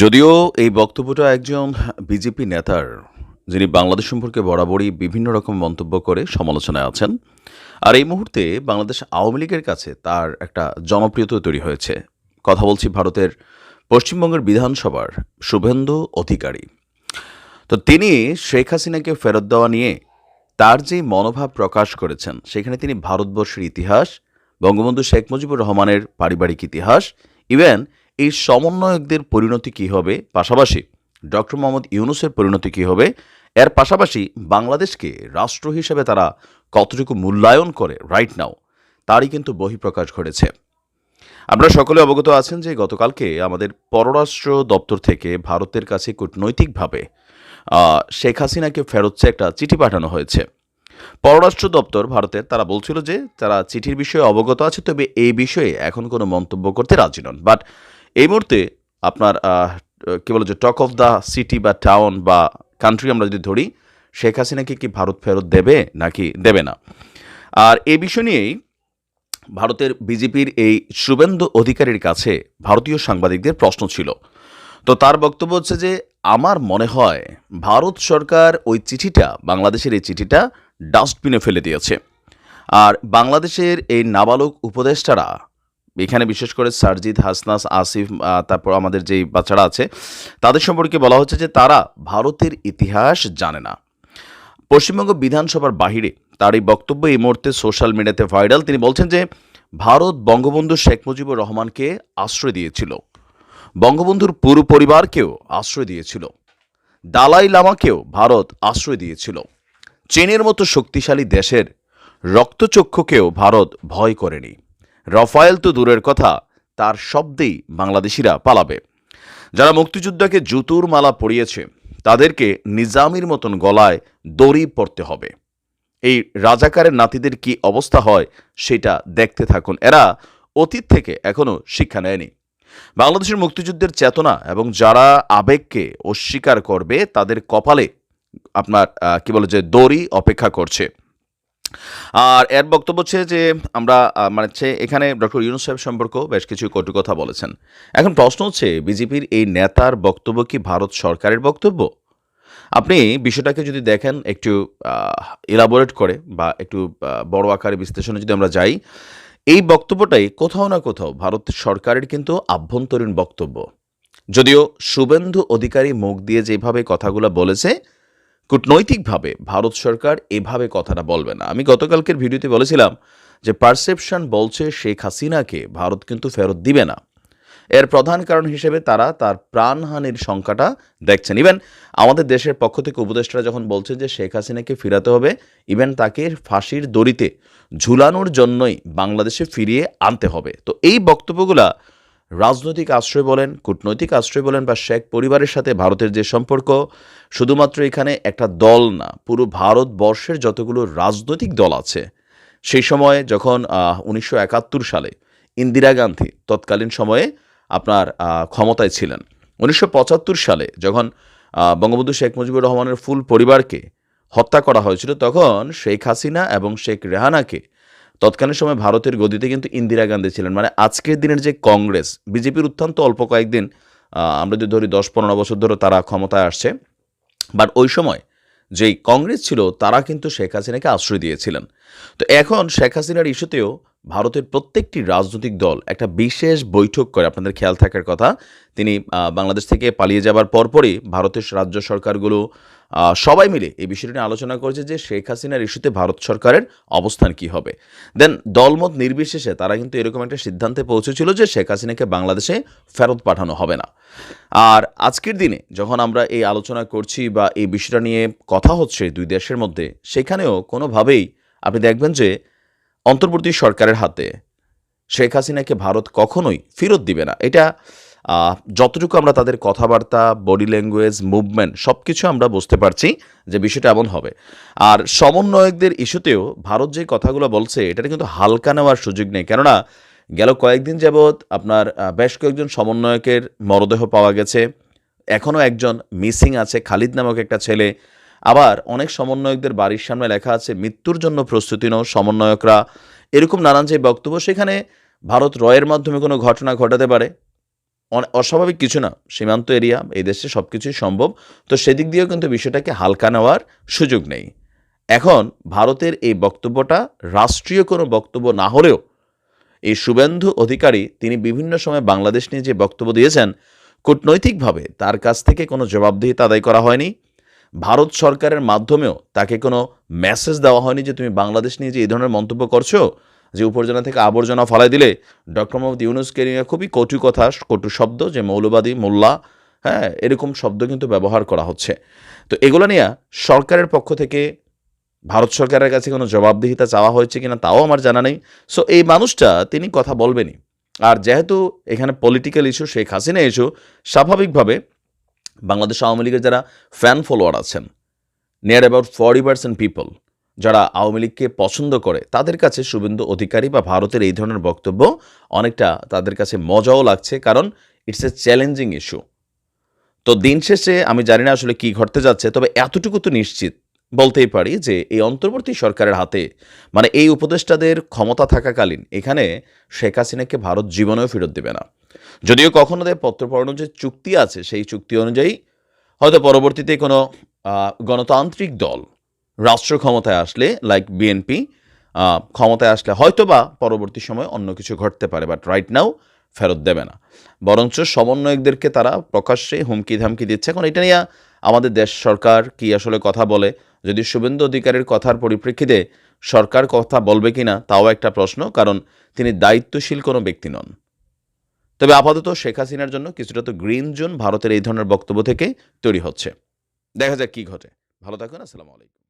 যদিও এই বক্তব্যটা একজন বিজেপি নেতার, যিনি বাংলাদেশ সম্পর্কে বরাবরই বিভিন্ন রকম মন্তব্য করে সমালোচনায় আছেন, আর এই মুহূর্তে বাংলাদেশ আওয়ামী লীগের কাছে তার একটা জনপ্রিয়তা তৈরি হয়েছে। কথা বলছি ভারতের পশ্চিমবঙ্গের বিধানসভার শুভেন্দু অধিকারী। তো তিনি শেখ হাসিনাকে ফেরত দেওয়া নিয়ে তার যে মনোভাব প্রকাশ করেছেন, সেখানে তিনি ভারতবর্ষের ইতিহাস, বঙ্গবন্ধু শেখ মুজিবুর রহমানের পারিবারিক ইতিহাস, ইভেন এই সমন্বয়কদের পরিণতি কী হবে? পাশাপাশি ডক্টর মোহাম্মদ ইউনুসের পরিণতি কী হবে? এর পাশাপাশি বাংলাদেশকে রাষ্ট্র হিসেবে তারা কতটুকু মূল্যায়ন করে রাইট নাও তারই কিন্তু বহিঃপ্রকাশ ঘটেছে। আপনারা সকলে অবগত আছেন যে গতকালকে আমাদের পররাষ্ট্র দপ্তর থেকে ভারতের কাছে কূটনৈতিকভাবে শেখ হাসিনাকে ফেরত চেয়ে একটা চিঠি পাঠানো হয়েছে। পররাষ্ট্র দপ্তর ভারতের, তারা বলছিল যে তারা চিঠির বিষয়ে অবগত আছে, তবে এই বিষয়ে এখন কোনো মন্তব্য করতে রাজি নন। বাট এই মুহূর্তে আপনার কি বলে যে টক অফ দ্য সিটি বা টাউন বা কান্ট্রি আমরা যদি ধরি, শেখ হাসিনাকে কি ভারত ফেরত দেবে নাকি দেবে না? আর এই বিষয় নিয়েই ভারতের বিজেপির এই শুভেন্দু অধিকারীর কাছে ভারতীয় সাংবাদিকদের প্রশ্ন ছিল। তো তার বক্তব্য হচ্ছে যে, আমার মনে হয় ভারত সরকার ওই চিঠিটা, বাংলাদেশের এই চিঠিটা ডাস্টবিনে ফেলে দিয়েছে। আর বাংলাদেশের এই নাবালক উপদেষ্টারা এখানে বিশেষ করে সারজিদ, হাসনাস, আসিফ তারপর আমাদের যেই বাচ্চারা আছে, তাদের সম্পর্কে বলা হচ্ছে যে তারা ভারতের ইতিহাস জানে না। পশ্চিমবঙ্গ বিধানসভার বাহিরে তার এই বক্তব্য এই মুহূর্তে সোশ্যাল মিডিয়াতে ভাইরাল। তিনি বলছেন যে, ভারত বঙ্গবন্ধু শেখ মুজিবুর রহমানকে আশ্রয় দিয়েছিল। বঙ্গবন্ধুর পুরো পরিবারকেও আশ্রয় দিয়েছিল। দালাই লামাকেও ভারত আশ্রয় দিয়েছিল। চীনের মতো শক্তিশালী দেশের রক্তচক্ষুকেও ভারত ভয় করেনি। রফায়েল তো দূরের কথা, তার শব্দেই বাংলাদেশিরা পালাবে। যারা মুক্তিযোদ্ধাকে জুতুর মালা পরিয়েছে, তাদেরকে নিজামির মতন গলায় দড়ি পড়তে হবে। এই রাজাকারের নাতিদের কি অবস্থা হয়, সেটা দেখতে থাকুন। এরা অতীত থেকে এখনও শিক্ষা নেয়নি। বাংলাদেশের মুক্তিযুদ্ধের চেতনা এবং যারা আবেগকে অস্বীকার করবে, তাদের কপালে আপনার কি বলে যে দড়ি অপেক্ষা করছে। আর এর বক্তব্য হচ্ছে যে আমরা মানে হচ্ছে এখানে ডক্টর ইউনুস সাহেব সম্পর্কেও বেশ কিছু কটু কথা বলেছেন। এখন প্রশ্ন হচ্ছে, বিজেপির এই নেতার বক্তব্য কি ভারত সরকারের বক্তব্য? আপনি বিষয়টাকে যদি দেখেন একটু ইলাবোরেট করে বা একটু বড় আকারে বিশ্লেষণে যদি আমরা যাই, এই বক্তব্যটাই কোথাও না কোথাও ভারত সরকারের কিন্তু আভ্যন্তরীণ বক্তব্য। যদিও শুভেন্দু অধিকারী মুখ দিয়ে যেভাবে কথাগুলো বলেছে কূটনৈতিকভাবে ভারত সরকার এভাবে কথাটা বলবে না। আমি গতকালকের ভিডিওতে বলেছিলাম যে পারসেপশন বলছে শেখ হাসিনাকে, ভারত কিন্তু ফেরত দিবে না। এর প্রধান কারণ হিসেবে তারা তার প্রাণহানির সংখ্যাটা দেখছেন। ইভেন আমাদের দেশের পক্ষ থেকে উপদেষ্টারা যখন বলছেন যে শেখ হাসিনাকে ফিরাতে হবে ইভেন তাকে ফাঁসির দড়িতে ঝুলানোর জন্যই বাংলাদেশে ফিরিয়ে আনতে হবে। তো এই বক্তব্যগুলা রাজনৈতিক আশ্রয় বলেন, কূটনৈতিক আশ্রয় বলেন বা শেখ পরিবারের সাথে ভারতের যে সম্পর্ক, শুধুমাত্র এখানে একটা দল না, পুরো ভারতবর্ষের যতগুলো রাজনৈতিক দল আছে। সেই সময়ে যখন উনিশশো একাত্তর সালে ইন্দিরা গান্ধী তৎকালীন সময়ে আপনার ক্ষমতায় ছিলেন। উনিশশো পঁচাত্তর সালে যখন বঙ্গবন্ধু শেখ মুজিবুর রহমানের ফুল পরিবারকে হত্যা করা হয়েছিল, তখন শেখ হাসিনা এবং শেখ রেহানাকে তৎকালীন সময় ভারতের গদিতে কিন্তু ইন্দিরা গান্ধী ছিলেন। মানে আজকের দিনের যে কংগ্রেস, বিজেপির উত্থান তো অল্প কয়েকদিন আমরা যদি ধরি দশ পনেরো বছর ধরে তারা ক্ষমতায় আসছে। বাট ওই সময় যেই কংগ্রেস ছিল, তারা কিন্তু শেখ হাসিনাকে আশ্রয় দিয়েছিলেন। তো এখন শেখ হাসিনার ইস্যুতেও ভারতের প্রত্যেকটি রাজনৈতিক দল একটা বিশেষ বৈঠক করে। আপনাদের খেয়াল থাকার কথা, তিনি বাংলাদেশ থেকে পালিয়ে যাবার পরপরই ভারতের রাজ্য সরকারগুলো সবাই মিলে এই বিষয়টি নিয়ে আলোচনা করেছে যে শেখ হাসিনার ইস্যুতে ভারত সরকারের অবস্থান কি হবে। দেন, দলমত নির্বিশেষে তারা কিন্তু এরকম একটা সিদ্ধান্তে পৌঁছেছিল যে শেখ হাসিনাকে বাংলাদেশে ফেরত পাঠানো হবে না। আর আজকের দিনে যখন আমরা এই আলোচনা করছি বা এই বিষয়টা নিয়ে কথা হচ্ছে দুই দেশের মধ্যে, সেখানেও কোনোভাবেই আপনি দেখবেন যে অন্তর্বর্তী সরকারের হাতে। শেখ হাসিনাকে ভারত কখনোই ফেরত দিবে না। এটা যতটুকু আমরা তাদের কথাবার্তা, বডি ল্যাঙ্গুয়েজ, মুভমেন্ট সব কিছু আমরা বুঝতে পারছি যে বিষয়টা এমন হবে। আর সমন্বয়কদের ইস্যুতেও ভারত যে কথাগুলো বলছে এটা কিন্তু হালকা নেওয়ার সুযোগ নেই। কেননা, গেল কয়েকদিন যাবৎ আপনার বেশ কয়েকজন সমন্বয়কের মরদেহ পাওয়া গেছে। এখনও একজন মিসিং আছে, খালিদ নামক একটা ছেলে। আবার অনেক সমন্বয়কদের বাড়ির সামনে লেখা আছে, মৃত্যুর জন্য প্রস্তুতি নাও সমন্বয়করা। এরকম নানান যে বক্তব্য, সেখানে ভারত রয়ের মাধ্যমে কোনো ঘটনা ঘটাতে পারে। অস্বাভাবিক কিছু না, সীমান্ত এরিয়া, এই দেশে সব কিছুই সম্ভব। তো সেদিক দিয়েও কিন্তু বিষয়টাকে হালকা নেওয়ার সুযোগ নেই। এখন ভারতের এই বক্তব্যটা রাষ্ট্রীয় কোনো বক্তব্য না হলেও এই শুভেন্দু অধিকারী তিনি বিভিন্ন সময় বাংলাদেশ নিয়ে যে বক্তব্য দিয়েছেন, কূটনৈতিকভাবে তার কাছ থেকে কোনো জবাবদিহিতা আদায় করা হয়নি। ভারত সরকারের মাধ্যমেও তাকে কোনো মেসেজ দেওয়া হয়নি যে তুমি বাংলাদেশ নিয়ে যে এই ধরনের মন্তব্য করছ, যে উপরজনা থেকে আবর্জনা ফলাই দিলে ডক্টর মোহাম্মদ ইউনুসকে নিয়ে খুবই কটু কথা, কটু শব্দ, যে মৌলবাদী, মোল্লা হ্যাঁ এরকম শব্দ কিন্তু ব্যবহার করা হচ্ছে। তো এগুলো নিয়ে সরকারের পক্ষ থেকে ভারত সরকারের কাছে কোনো জবাবদিহিতা চাওয়া হয়েছে কিনা তাও আমার জানা নেই। সো এই মানুষটা, তিনি কথা বলবেনই। আর যেহেতু এখানে political issue Sheikh Hasina issue স্বাভাবিকভাবে বাংলাদেশ আওয়ামী লীগের যারা ফ্যান ফলোয়ার আছেন near about forty percent people যারা আওয়ামী লীগকে পছন্দ করে, তাদের কাছে শুভেন্দু অধিকারী বা ভারতের এই ধরনের বক্তব্য অনেকটা তাদের কাছে মজাও লাগছে কারণ ইটস এ চ্যালেঞ্জিং ইস্যু তো দিন শেষে আমি জানি না আসলে কি ঘটতে যাচ্ছে, তবে এতটুকু তো নিশ্চিত বলতেই পারি যে এই অন্তর্বর্তী সরকারের হাতে মানে এই উপদেষ্টাদের ক্ষমতা থাকাকালীন এখানে শেখ হাসিনাকে ভারত জীবনেও ফেরত দেবে না। যদিও কখনো দেয় পত্রপর্ণ যে চুক্তি আছে, সেই চুক্তি অনুযায়ী হয়তো পরবর্তীতে কোনো গণতান্ত্রিক দল রাষ্ট্র ক্ষমতায় আসলে লাইক বিএনপি ক্ষমতায় আসলে হয়তো বা পরবর্তী সময় অন্য কিছু ঘটতে পারে বাট রাইট নাও ফেরত দেবে না। বরঞ্চ সমন্বয়কদেরকে তারা প্রকাশ্যে হুমকি ধামকি দিচ্ছে। এখন এটা নিয়ে আমাদের দেশ সরকার কি আসলে কথা বলে? যদি শুভেন্দু অধিকারের কথার পরিপ্রেক্ষিতে সরকার কথা বলবে কিনা, তাও একটা প্রশ্ন, কারণ তিনি দায়িত্বশীল কোনো ব্যক্তি নন। তবে আপাতত শেখ হাসিনার জন্য কিছুটা তো গ্রিন জোন ভারতের এই ধরনের বক্তব্য থেকে তৈরি হচ্ছে। দেখা যাক কি ঘটে। ভালো থাকুন, আসসালামু আলাইকুম।